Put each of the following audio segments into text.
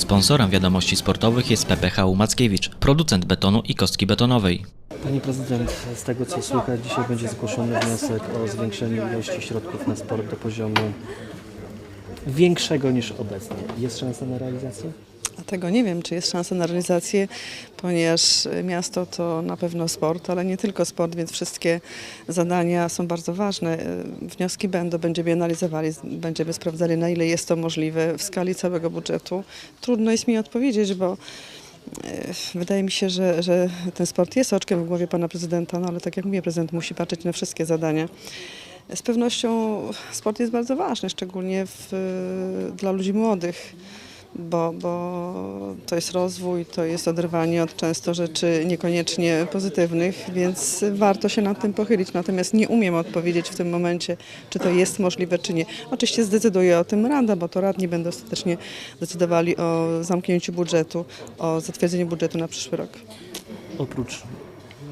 Sponsorem wiadomości sportowych jest PPH Mackiewicz, producent betonu i kostki betonowej. Pani prezydent, z tego co słychać, dzisiaj będzie zgłoszony wniosek o zwiększenie ilości środków na sport do poziomu większego niż obecnie. Jest szansa na realizację? A Tego nie wiem, czy jest szansa na realizację, ponieważ miasto to na pewno sport, ale nie tylko sport, więc wszystkie zadania są bardzo ważne. Wnioski będą, będziemy analizowali, będziemy sprawdzali, na ile jest to możliwe w skali całego budżetu. Trudno jest mi odpowiedzieć, bo e, wydaje mi się, że, że ten sport jest oczkiem w głowie pana prezydenta, no ale tak jak mówię, prezydent musi patrzeć na wszystkie zadania. Z pewnością sport jest bardzo ważny, szczególnie w, dla ludzi młodych bo, bo to jest rozwój, to jest oderwanie od często rzeczy niekoniecznie pozytywnych, więc warto się nad tym pochylić. Natomiast nie umiem odpowiedzieć w tym momencie, czy to jest możliwe, czy nie. Oczywiście zdecyduje o tym Rada, bo to radni będą ostatecznie decydowali o zamknięciu budżetu, o zatwierdzeniu budżetu na przyszły rok. Oprócz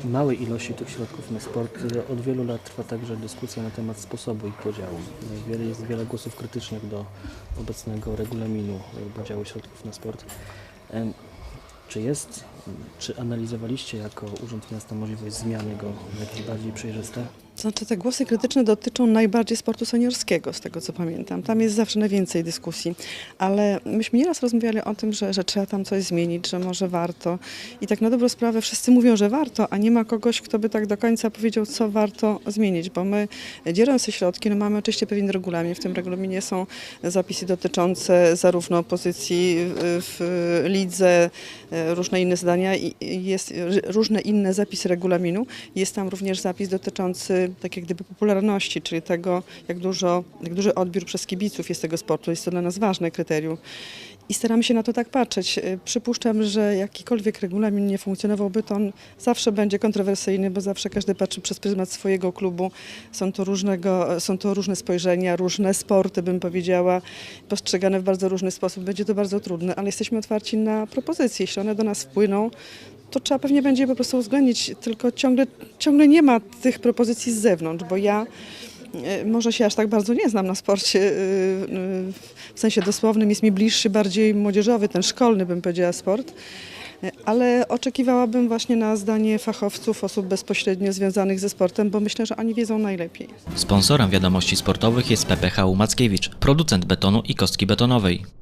małej ilości tych środków na sport, od wielu lat trwa także dyskusja na temat sposobu ich podziału. Wiele, jest wiele głosów krytycznych do obecnego regulaminu podziału środków na sport. Czy jest, czy analizowaliście jako Urząd Miasta możliwość zmiany go w jakieś bardziej przejrzyste? Znaczy te głosy krytyczne dotyczą najbardziej sportu seniorskiego, z tego co pamiętam. Tam jest zawsze najwięcej dyskusji, ale myśmy nieraz rozmawiali o tym, że, że trzeba tam coś zmienić, że może warto. I tak na dobrą sprawę wszyscy mówią, że warto, a nie ma kogoś, kto by tak do końca powiedział, co warto zmienić, bo my dzieląc te środki, no mamy oczywiście pewien regulamin. W tym regulaminie są zapisy dotyczące zarówno pozycji w, lidze, e, różne inne zdania i jest różne inne zapisy regulaminu. Jest tam również zapis dotyczący tak jak gdyby popularności, czyli tego, jak, dużo, jak duży odbiór przez kibiców jest tego sportu. Jest to dla nas ważne kryterium. I staramy się na to tak patrzeć. Y, Przypuszczam, że jakikolwiek regulamin nie funkcjonowałby, to on zawsze będzie kontrowersyjny, bo zawsze każdy patrzy przez pryzmat swojego klubu. Są to, różnego, są to różne spojrzenia, różne sporty, bym powiedziała, postrzegane w bardzo różny sposób. Będzie to bardzo trudne, ale jesteśmy otwarci na propozycje. Jeśli one do nas wpłyną, to trzeba pewnie będzie po prostu uwzględnić, tylko ciągle, ciągle nie ma tych propozycji z zewnątrz, bo ja e, może się aż tak bardzo nie znam na sporcie, e, e, w sensie dosłownym jest mi bliższy, bardziej młodzieżowy, ten szkolny bym powiedziała sport, ale oczekiwałabym właśnie na zdanie fachowców, osób bezpośrednio związanych ze sportem, bo myślę, że oni wiedzą najlepiej. Sponsorem wiadomości sportowych jest PPH Mackiewicz, producent betonu i kostki betonowej.